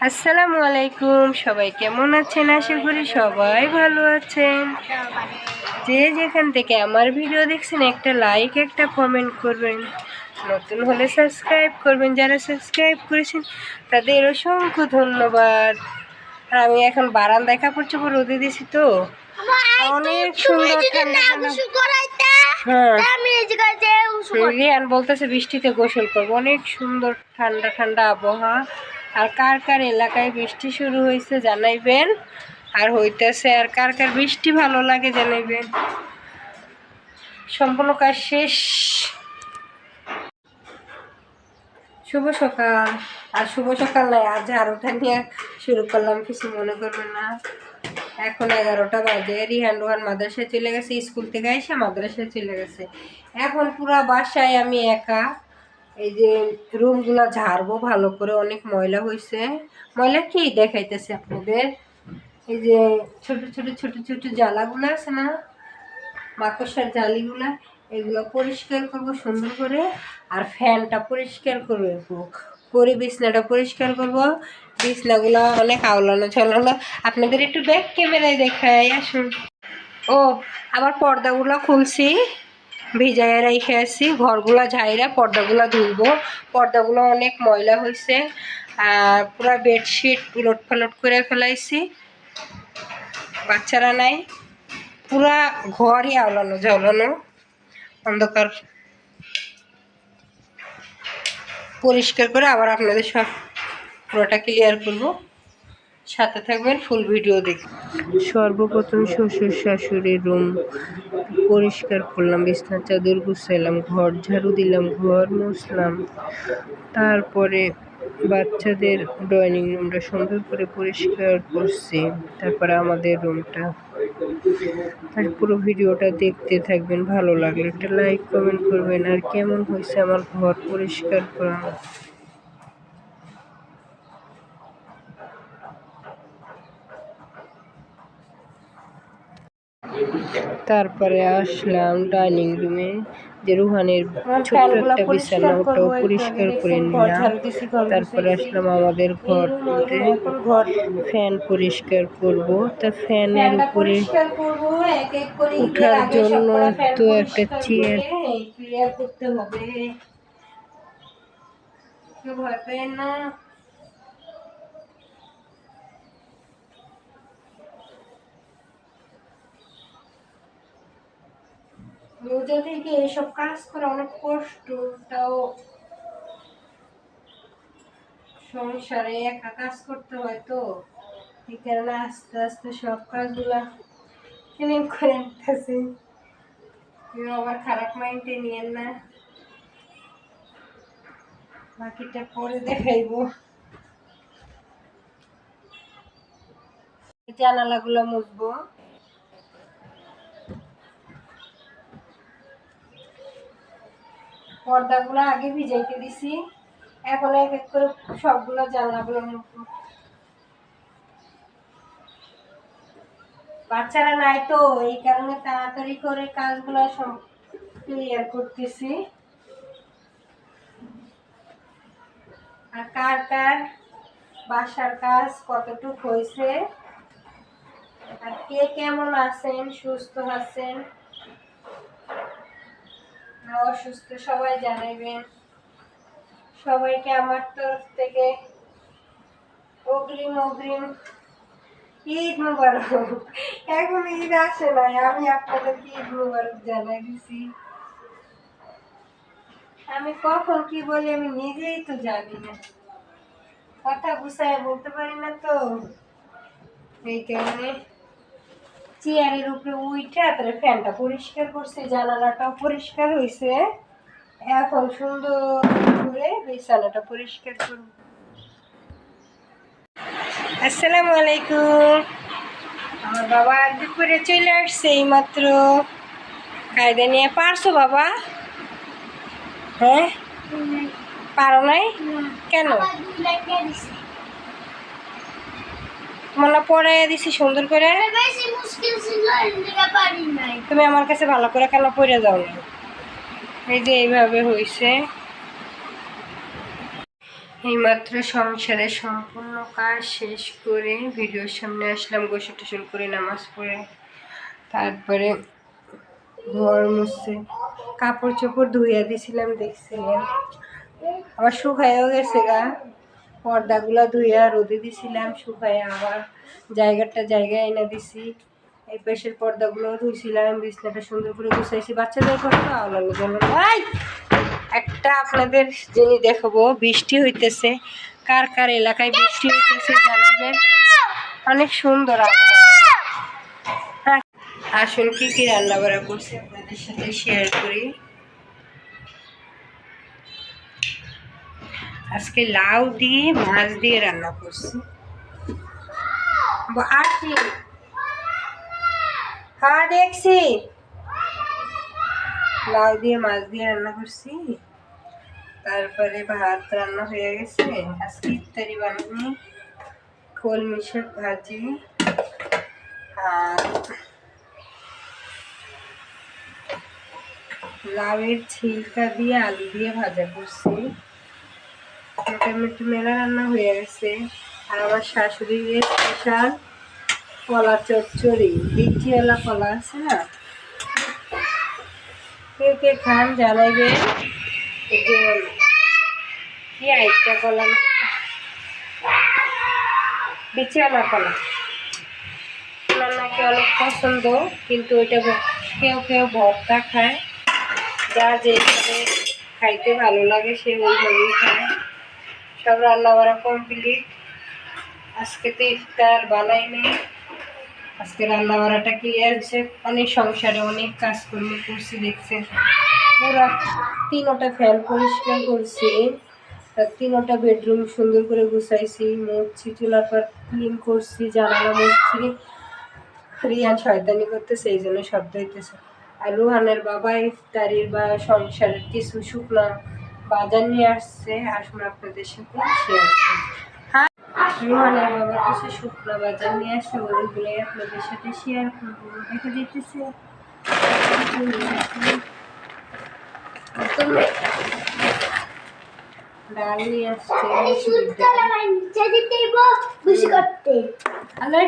আসসালামু আলাইকুম সবাই কেমন আছেন? আশা করি সবাই ভালো আছেন। যে যেখান থেকে আমার ভিডিও দেখছেন একটা লাইক একটা কমেন্ট করবেন। নতুন হলে সাবস্ক্রাইব করবেন। যারা সাবস্ক্রাইব করেছেন তাদের অসংখ্য ধন্যবাদ। আর আমি এখন বারান্দায় কাপড় চোপড় রোদে দিছি তো। অনেক সুন্দর ঠান্ডা ঠান্ডা। হ্যাঁ। বলতেছে বৃষ্টিতে গোসল করব। অনেক সুন্দর ঠান্ডা ঠান্ডা আবহাওয়া। আর কার কার এলাকায় বৃষ্টি শুরু হয়েছে জানাইবেন? আর হইতেছে আর কার কার বৃষ্টি ভালো লাগে জানাইবেন? সম্পূর্ণ কাজ শেষ। শুভ সকাল। আর শুভ সকাল নয় আজ ঝাড়ুটা নিয়ে শুরু করলাম, কিছু মনে করবেন না। এখন এগারোটা বাজে, রিহান রোহান মাদ্রাসায় চলে গেছে, স্কুল থেকে এসে মাদ্রাসায় চলে গেছে। এখন পুরা বাসায় আমি একা। এই যে রুমগুলো ঝাড়বো ভালো করে, অনেক ময়লা হয়েছে ময়লা কি দেখাইতেছে আপনাদের? এই যে ছোট ছোট ছোট ছোট জ্বালাগুলো আছে না? মাকড়সার জালিগুলা, এগুলো পরিষ্কার করব সুন্দর করে, আর ফ্যানটা পরিষ্কার করে রাখব করে বিছনাটা পরিষ্কার করব। বিছনাগুলো অনেক আওলানো ছলানো আপনাদের একটু ব্যাক ক্যামেরায় দেখাই আসুন। ও, আবার পর্দাগুলো খুলছি। ভিজাইয়া রেখে আসছি ঘরগুলো ঝাইরা পর্দাগুলো ধুইব। পর্দাগুলো অনেক ময়লা হয়েছে আর পুরো বেডশিট উলট ফালট করে ফেলাইছি। বাচ্চারা নাই। পুরা ঘরই আওলানো ঝাওলানো। অন্ধকার। পরিষ্কার করে আবার আপনাদের সব পুরোটা ক্লিয়ার করব। সাথে থাকবেন ফুল ভিডিও দেখ সর্বপ্রথম শ্বশুর শাশুড়ির রুম পরিষ্কার করলাম বিছনা চাদর গুছাইলাম, ঘর ঝাড়ু দিলাম, ঘর মুছলাম। তারপরে বাচ্চাদের ড্রয়িং রুমটা সুন্দর করে পরিষ্কার করছি। তারপরে আমাদের রুমটা আর পুরো ভিডিওটা দেখতে থাকবেন, ভালো লাগলে একটা লাইক কমেন্ট করবেন, আর কেমন হয়েছে আমার ঘর পরিষ্কার করা তারপরে আসলাম ডাইনিং রুমে যে রুহানের ছোট্ট একটা বিছানা, ওটাও পরিষ্কার করে নিলাম। তারপরে আসলাম আমাদের ঘরতে ফ্যান পরিষ্কার করব। তা ফ্যানের উপরে উঠার জন্য তো একটা চেয়ার করতে হবে। ভয় পেন না। রোজা থেকে কাজ করা অনেক কষ্ট, তাও সংসারে একা কাজ করতে হয় তো। এই কারণে আস্তে আস্তে সব কাজগুলা ক্লিন করে নিতেছি। কেউ আবার খারাপ মাইন্ডে নিয়েন না। বাকিটা পরে দেখাইব। জানালাগুলো মুছবো। পর্দাগুলো আগে ভিজাইতে দিছি। এখন এক এক করে সবগুলো জানলাগুলো বাচ্চারা নাই তো, এই কারণে তাড়াতাড়ি করে কাজগুলো সব ক্লিয়ার করতেছি। আর কার কার বাসার কাজ কতটুক হয়েছে? আর কে কেমন আছেন, সুস্থ আছেন? অসুস্থ সবাই জানাইবেন। সবাইকে আমার তরফ থেকে অগ্রিম অগ্রিম ঈদ মুবারক। এখন ঈদ আসে নাই, আমি আপনাদেরকে ঈদ মুবারক জানাই দিছি। আমি কখন কি বলি আমি নিজেই তো জানি না। কথা গুছায় বলতে পারি না তো। এই কারণে চেয়ারের উপরে উইঠে তারপরে ফ্যানটা পরিষ্কার করছে জানালাটাও পরিষ্কার হয়েছে এখন সুন্দর করে বিছানাটা পরিষ্কার করব। আসসালামু আলাইকুম। আমার বাবা দুপুরে চলে আসছে এই মাত্র কায়দা নিয়ে পারছ বাবা? হ্যাঁ? পারো নাই? কেন? মানে পরে দিছি সুন্দর করে। তুমি আমার কাছে ভালো করে কেন পড়ে যাও? না এই যে এইভাবে হয়েছে এইমাত্র সংসারের সম্পূর্ণ কাজ শেষ করে ভিডিওর সামনে আসলাম গোসল টোসল করে নামাজ পড়ে। তারপরে ঘর মুছছে কাপড় চোপড় ধুইয়া দিছিলাম দেখছিলাম আবার শুকাইও গেছে গা। পর্দাগুলো ধুইয়া রোদে দিছিলাম, শুকাইয়া আবার জায়গাটা জায়গায় এনে দিছি। এই পাশের পর্দাগুলো ধুইছিলাম, বিছনাটা সুন্দর করে গুছাইছি। বাচ্চাদের পর্দা আলাদা জন্য এই! একটা আপনাদের জিনিস দেখাবো, বৃষ্টি হইতেছে। কার কার এলাকায় বৃষ্টি হইতেছে জানাবেন। অনেক সুন্দর আবহাওয়া। আসুন কি কি রান্না বাড়া করছি আপনাদের সাথে শেয়ার করি। আজকে লাউ দিয়ে, মাছ দিয়ে রান্না করছি। কি? হ্যাঁ দেখছি। লাউ দিয়ে, মাছ দিয়ে রান্না করছি। তারপরে ভাত রান্না হয়ে গেছে। আজকে ইফতারি বানানি কলমি শাক ভাজি। আর লাউয়ের ছিলকা দিয়ে আলু দিয়ে ভাজা করছি। মেলা রান্না হয়ে গেছে। আর আমার শাশুড়ির স্পেশাল কলা চচ্চড়ি বিচিওয়ালা কলা আছে না? কে কে খান জানাইবেন এই যে কি আরেকটা কলা? বিচিওয়ালা কলা। আমার নাকি অনেক পছন্দ, কিন্তু ওইটা কেউ কেউ ভর্তা খায়। যা যেভাবে খাইতে ভালো লাগে, সে ওইভাবেই খায়। সব রান্না বান্না কমপ্লিট আজকে তো ইফতার বানাই নেই। আজকে রান্না বান্নাটা ক্লিয়ার হচ্ছে অনেক সংসারে অনেক কাজকর্ম করছি, দেখছেন। পুরো তিনোটা ফ্যান পরিষ্কার করছি। তিনোটা বেডরুম সুন্দর করে গুছাইছি, মুছছি, চুলার ক্লিন করছি, জানালা মুছছি। রিয়ান শয়তানি করতেছে, এই জন্য শব্দ হইতেছে। আর রুহানের বাবা ইফতারির বা সংসারের কিছু শুকনো বাজার নিয়ে আসছে আসুন আপনাদের সাথে শেয়ার করি হ্যাঁ। রুহানের বাবার কিছু শুকনো বাজার নিয়ে আসছে ওইগুলোই আপনাদের সাথে শেয়ার করব। দেখা যেতেছে ডাল নিয়ে আসছে আল্লাহ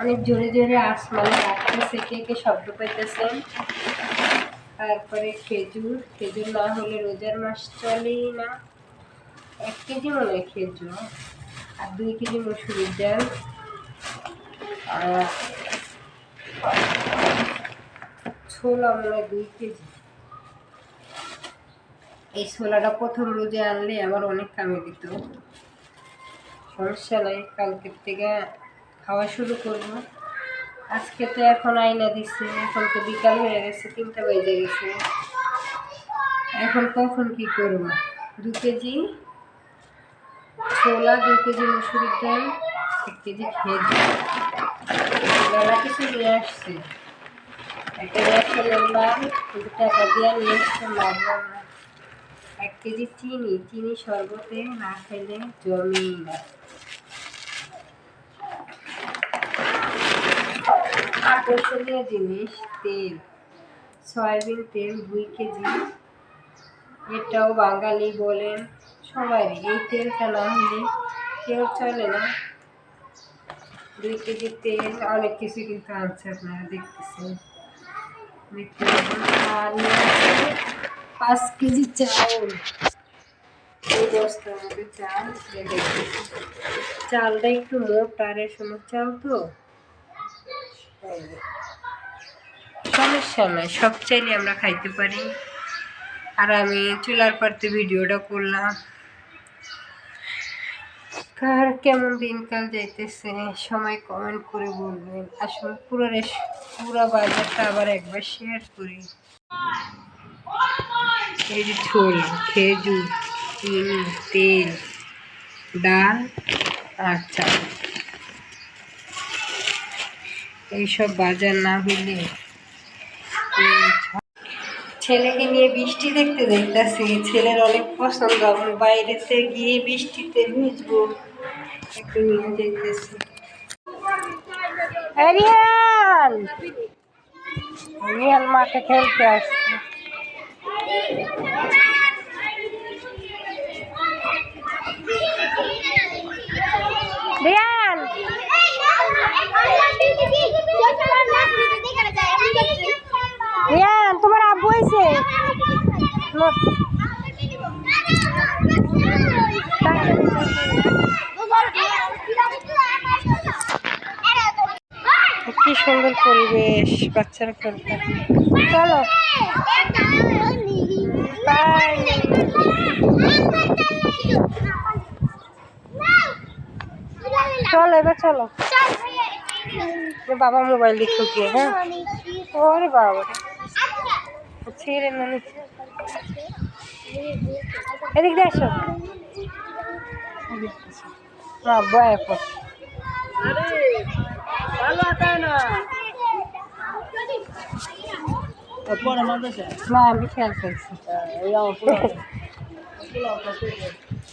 অনেক জোরে জোরে আসমানে রাখতেছে কে কে শব্দ পাইতেছেন তারপরে খেজুর খেজুর না হলে রোজার মাস চলেই না। এক কেজি মনে হয় খেজুর আর দুই কেজি মসুরির ডাল। আর ছোলা মনে হয় দুই কেজি। এই ছোলাটা প্রথম রোজে আনলে আমার অনেক কামে দিত। সমস্যা নাই কালকের থেকে খাওয়া শুরু করব। আজকে তো এখন আয়না দিচ্ছে এখন তো বিকাল হয়ে গেছে, তিনটা বেজে গেছে। এখন কখন কি করব? দু কেজি ছোলা দু কেজি মুসুরির ডাল, এক কেজি খেজুর। মেলা কিছু নিয়ে আসছে। একটা কিন্তু টাকা দিয়ে নিয়ে না। এক কেজি চিনি চিনি শরবতে না খেলে জমেই না। আকর্ষণীয় জিনিস, তেল। সয়াবিন তেল দুই কেজি। এটাও বাঙালি বলেন, সবাই এই তেলটা না হলে কেউ চলে না। দুই কেজি তেল, অনেক কিছু কিন্তু আনছে আপনারা দেখতেছেন। দেখতে আর পাঁচ কেজি চাল এই দেখতেছি। চালটা একটু মোটা রেশনের চাল তো। এই যে। সমস্যা নাই, সব চাইলে আমরা খাইতে পারি। আর আমি চুলার পারতে ভিডিওটা করলাম। কার কেমন দিনকাল যাইতেছে সময় কমেন্ট করে বলবেন। আসলে পুরো পুরো বাজারটা আবার একবার শেয়ার করি। এই যে ছোলা, খেজুর, চিনি, তেল, ডাল আর চাল। এইসব বাজার না হইলে ছেলেকে নিয়ে বৃষ্টি দেখতে দেখতেছি ছেলের অনেক পছন্দ, আমি বাইরেতে গিয়ে বৃষ্টিতে ভিজবো। একটু নিয়ে যেতেছি আরিয়ান রিয়ান মাঠে খেলতে আসছে। রিয়ান রিয়ান তোমার আব্বু হয়েছে কি সুন্দর পরিবেশ বাচ্চারা খেলতে চলো। চলো, এবার চলো। বাবা মোবাইল দেখো কি হ্যাঁ? ওরে বাবা। ছিঁড়ে না, নিচে। এদিক দিয়ে আসো। মা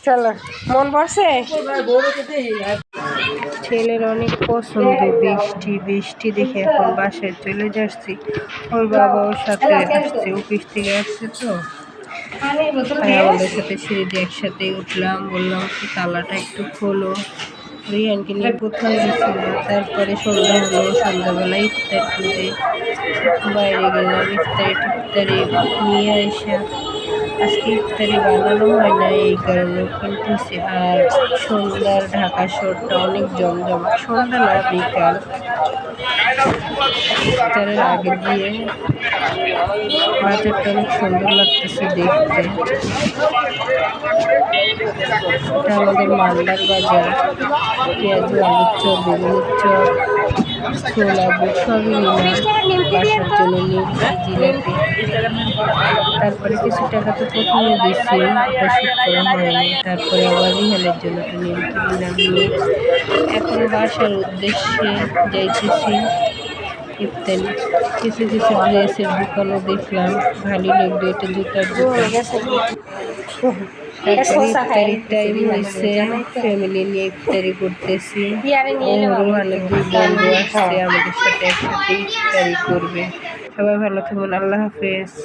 চলো মন ছেলের অনেক পছন্দ, বৃষ্টি বৃষ্টি দেখে এখন বাসায় চলে যাচ্ছি। ওর বাবা ওর সাথে আসছে, অফিস থেকে আসছে তো। তাই আমাদের সাথে সিঁড়ি দিয়ে একসাথে উঠলাম, বললাম কি, তালাটা একটু খোলো। রিয়ানকে নিয়ে কোথাও গেছিল তারপরে সন্ধ্যা হলো, সন্ধ্যাবেলা ইফতার করে বাইরে গেলাম, ইফতারি টিফতারি নিয়ে এসে আজকে ইফতারি বানানো হয় না, এই কারণে কিনতেছি আর সন্ধ্যার ঢাকা শহরটা অনেক জমজমাট সন্ধ্যা না, বিকাল। ইফতারের আগে দিয়ে বাজারটা অনেক সুন্দর লাগতেছে দেখতে। এটা আমাদের মালদার বাজার। পেঁয়াজ, আলুর চপ, বেগুনের চপ। ছোলা, বুট, সবই নিলাম। বাসার জন্য নিয়েছি জিলাপি তারপরে কিছু টাকা তো প্রথমে দিচ্ছি ওটা শুট করা হয়নি। তারপরে আবার রিহানের জন্য একটা নিমকি নিলাম এখন বাসার উদ্দেশ্যে যাইতেছি ইফতারি। কিছু কিছু ড্রেসের দোকানও দেখলাম ভালো লাগল এটা জুতার দোকান তারপরে টাইম হয়েছে ফ্যামিলি নিয়ে ইফতারি করতেছি ও রোহানের দুই বন্ধু আসছে আমাদের সাথে একসাথে ইফতারি করবে সবাই ভালো থাকুন আল্লাহ হাফেজ।